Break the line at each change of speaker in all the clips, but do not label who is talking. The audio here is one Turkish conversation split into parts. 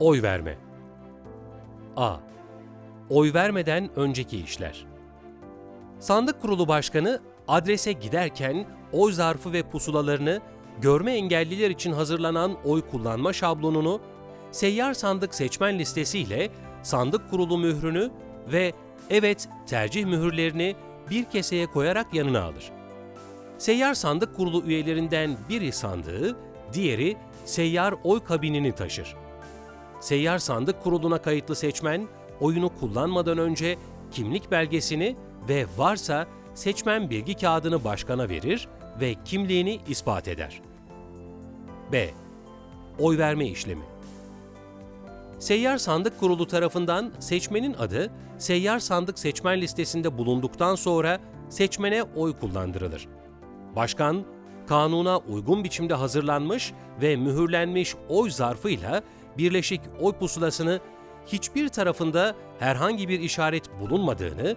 Oy verme. A. Oy vermeden önceki işler. Sandık Kurulu Başkanı adrese giderken oy zarfı ve pusulalarını görme engelliler için hazırlanan oy kullanma şablonunu, seyyar sandık seçmen listesiyle sandık kurulu mührünü ve evet tercih mühürlerini bir keseye koyarak yanına alır. Seyyar sandık kurulu üyelerinden biri sandığı, diğeri seyyar oy kabinini taşır. Seyyar sandık kuruluna kayıtlı seçmen, oyunu kullanmadan önce kimlik belgesini ve varsa seçmen bilgi kağıdını başkana verir ve kimliğini ispat eder. B. Oy verme işlemi. Seyyar Sandık Kurulu tarafından seçmenin adı seyyar sandık seçmen listesinde bulunduktan sonra seçmene oy kullandırılır. Başkan, kanuna uygun biçimde hazırlanmış ve mühürlenmiş oy zarfıyla birleşik oy pusulasını hiçbir tarafında herhangi bir işaret bulunmadığını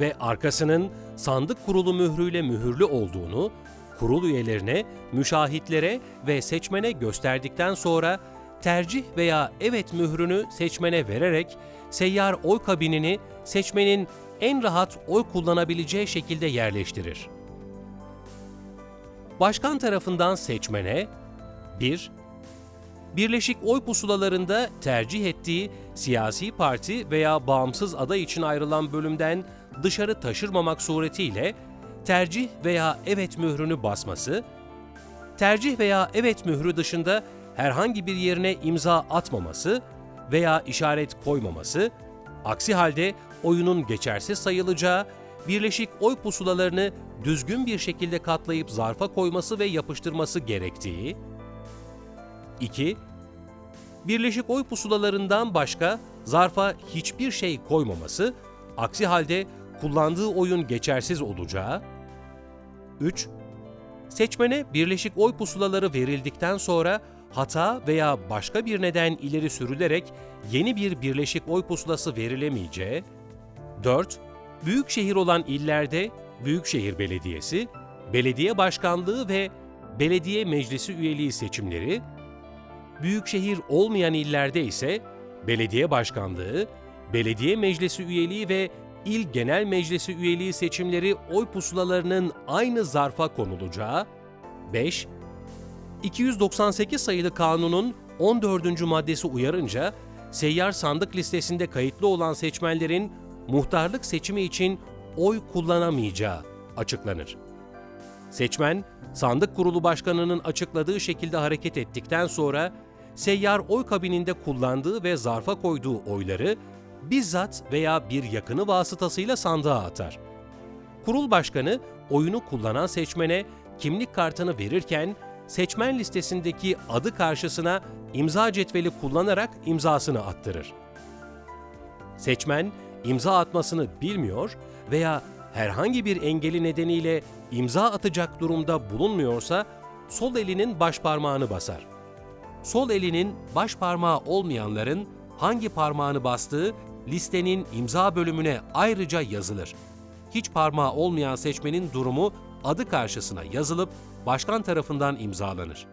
ve arkasının sandık kurulu mührüyle mühürlü olduğunu kurul üyelerine, müşahitlere ve seçmene gösterdikten sonra tercih veya evet mührünü seçmene vererek seyyar oy kabinini seçmenin en rahat oy kullanabileceği şekilde yerleştirir. Başkan tarafından seçmene 1. Birleşik oy pusulalarında tercih ettiği siyasi parti veya bağımsız aday için ayrılan bölümden dışarı taşırmamak suretiyle tercih veya evet mührünü basması, tercih veya evet mührü dışında herhangi bir yerine imza atmaması veya işaret koymaması, aksi halde oyunun geçersiz sayılacağı, birleşik oy pusulalarını düzgün bir şekilde katlayıp zarfa koyması ve yapıştırması gerektiği, 2. Birleşik oy pusulalarından başka zarfa hiçbir şey koymaması, aksi halde kullandığı oyun geçersiz olacağı. 3. Seçmene birleşik oy pusulaları verildikten sonra hata veya başka bir neden ileri sürülerek yeni bir birleşik oy pusulası verilemeyeceği. 4. Büyük şehir olan illerde Büyükşehir Belediyesi, belediye başkanlığı ve belediye meclisi üyeliği seçimleri, büyükşehir olmayan illerde ise belediye başkanlığı, belediye meclisi üyeliği ve il genel meclisi üyeliği seçimleri oy pusulalarının aynı zarfa konulacağı. 5. 298 sayılı kanunun 14. maddesi uyarınca seyyar sandık listesinde kayıtlı olan seçmenlerin muhtarlık seçimi için oy kullanamayacağı açıklanır. Seçmen, sandık kurulu başkanının açıkladığı şekilde hareket ettikten sonra seyyar oy kabininde kullandığı ve zarfa koyduğu oyları bizzat veya bir yakını vasıtasıyla sandığa atar. Kurul başkanı oyunu kullanan seçmene kimlik kartını verirken seçmen listesindeki adı karşısına imza cetveli kullanarak imzasını attırır. Seçmen imza atmasını bilmiyor veya herhangi bir engeli nedeniyle imza atacak durumda bulunmuyorsa sol elinin baş parmağını basar. Sol elinin baş parmağı olmayanların hangi parmağını bastığı listenin imza bölümüne ayrıca yazılır. Hiç parmağı olmayan seçmenin durumu adı karşısına yazılıp başkan tarafından imzalanır.